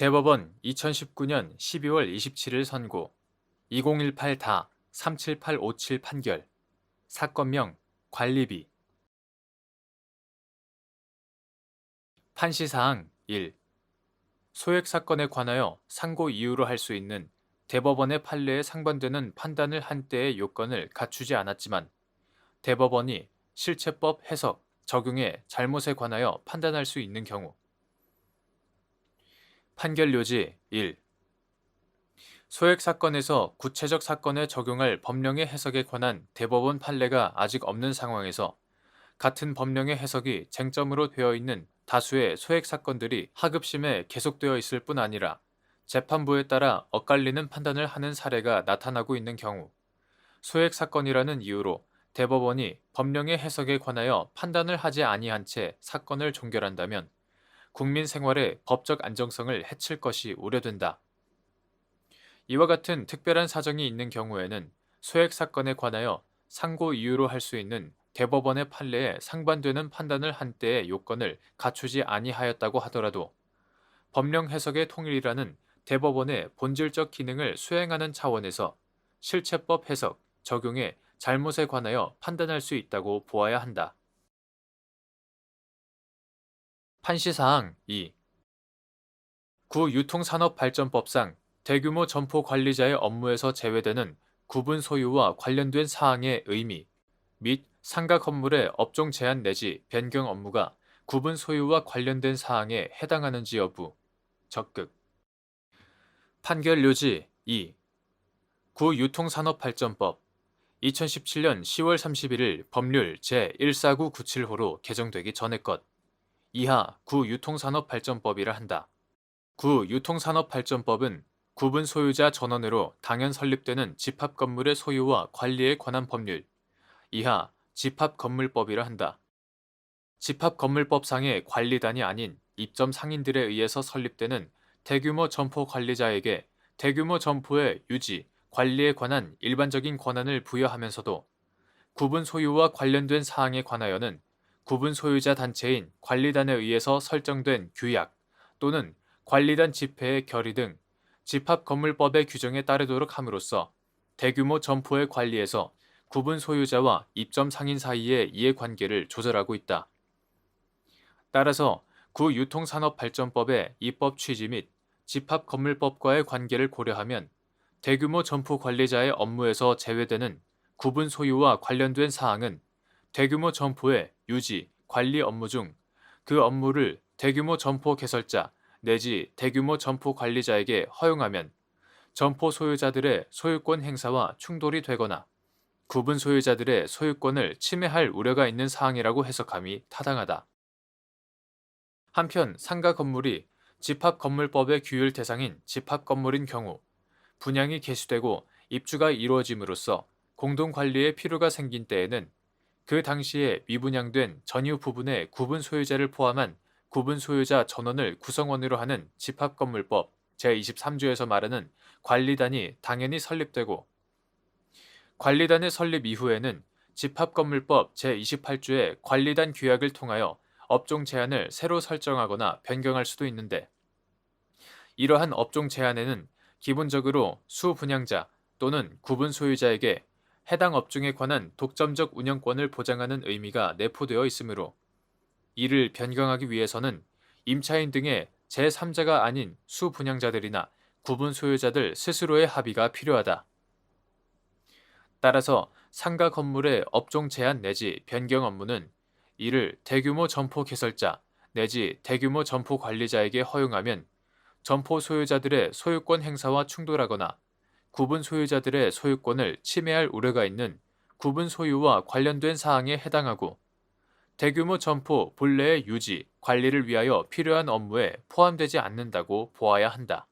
대법원 2019년 12월 27일 선고. 2018다 37857 판결. 사건명 관리비. 판시사항 1. 소액 사건에 관하여 상고 이유로 할 수 있는 대법원의 판례에 상반되는 판단을 한 때의 요건을 갖추지 않았지만 대법원이 실체법 해석, 적용의 잘못에 관하여 판단할 수 있는 경우 판결 요지 1. 소액 사건에서 구체적 사건에 적용할 법령의 해석에 관한 대법원 판례가 아직 없는 상황에서 같은 법령의 해석이 쟁점으로 되어 있는 다수의 소액 사건들이 하급심에 계속되어 있을 뿐 아니라 재판부에 따라 엇갈리는 판단을 하는 사례가 나타나고 있는 경우 소액 사건이라는 이유로 대법원이 법령의 해석에 관하여 판단을 하지 아니한 채 사건을 종결한다면 국민 생활의 법적 안정성을 해칠 것이 우려된다. 이와 같은 특별한 사정이 있는 경우에는 소액 사건에 관하여 상고 이유로 할 수 있는 대법원의 판례에 상반되는 판단을 한 때의 요건을 갖추지 아니하였다고 하더라도 법령 해석의 통일이라는 대법원의 본질적 기능을 수행하는 차원에서 실체법 해석, 적용의 잘못에 관하여 판단할 수 있다고 보아야 한다. 판시사항 2. 구 유통산업발전법상 대규모 점포 관리자의 업무에서 제외되는 구분 소유와 관련된 사항의 의미 및 상가 건물의 업종 제한 내지 변경 업무가 구분 소유와 관련된 사항에 해당하는지 여부 적극 판결 요지 2. 구 유통산업발전법 2017년 10월 31일 법률 제14997호로 개정되기 전의 것 이하 구유통산업발전법이라 한다. 구유통산업발전법은 구분 소유자 전원으로 당연 설립되는 집합 건물의 소유와 관리에 관한 법률 이하 집합 건물법이라 한다. 집합 건물법상의 관리단이 아닌 입점 상인들에 의해서 설립되는 대규모 점포 관리자에게 대규모 점포의 유지, 관리에 관한 일반적인 권한을 부여하면서도 구분 소유와 관련된 사항에 관하여는 구분 소유자 단체인 관리단에 의해서 설정된 규약 또는 관리단 집회의 결의 등 집합건물법의 규정에 따르도록 함으로써 대규모 점포의 관리에서 구분 소유자와 입점 상인 사이의 이해관계를 조절하고 있다. 따라서 구유통산업발전법의 입법 취지 및 집합건물법과의 관계를 고려하면 대규모 점포 관리자의 업무에서 제외되는 구분 소유와 관련된 사항은 대규모 점포의 유지, 관리 업무 중 그 업무를 대규모 점포 개설자 내지 대규모 점포 관리자에게 허용하면 점포 소유자들의 소유권 행사와 충돌이 되거나 구분 소유자들의 소유권을 침해할 우려가 있는 사항이라고 해석함이 타당하다. 한편 상가 건물이 집합건물법의 규율 대상인 집합건물인 경우 분양이 개시되고 입주가 이루어짐으로써 공동관리의 필요가 생긴 때에는 그 당시에 미분양된 전유 부분의 구분 소유자를 포함한 구분 소유자 전원을 구성원으로 하는 집합건물법 제23조에서 말하는 관리단이 당연히 설립되고 관리단의 설립 이후에는 집합건물법 제28조의 관리단 규약을 통하여 업종 제한을 새로 설정하거나 변경할 수도 있는데 이러한 업종 제한에는 기본적으로 수분양자 또는 구분 소유자에게 해당 업종에 관한 독점적 운영권을 보장하는 의미가 내포되어 있으므로 이를 변경하기 위해서는 임차인 등의 제3자가 아닌 수분양자들이나 구분 소유자들 스스로의 합의가 필요하다. 따라서 상가 건물의 업종 제한 내지 변경 업무는 이를 대규모 점포 개설자 내지 대규모 점포 관리자에게 허용하면 점포 소유자들의 소유권 행사와 충돌하거나 구분 소유자들의 소유권을 침해할 우려가 있는 구분 소유와 관련된 사항에 해당하고 대규모 점포 본래의 유지, 관리를 위하여 필요한 업무에 포함되지 않는다고 보아야 한다.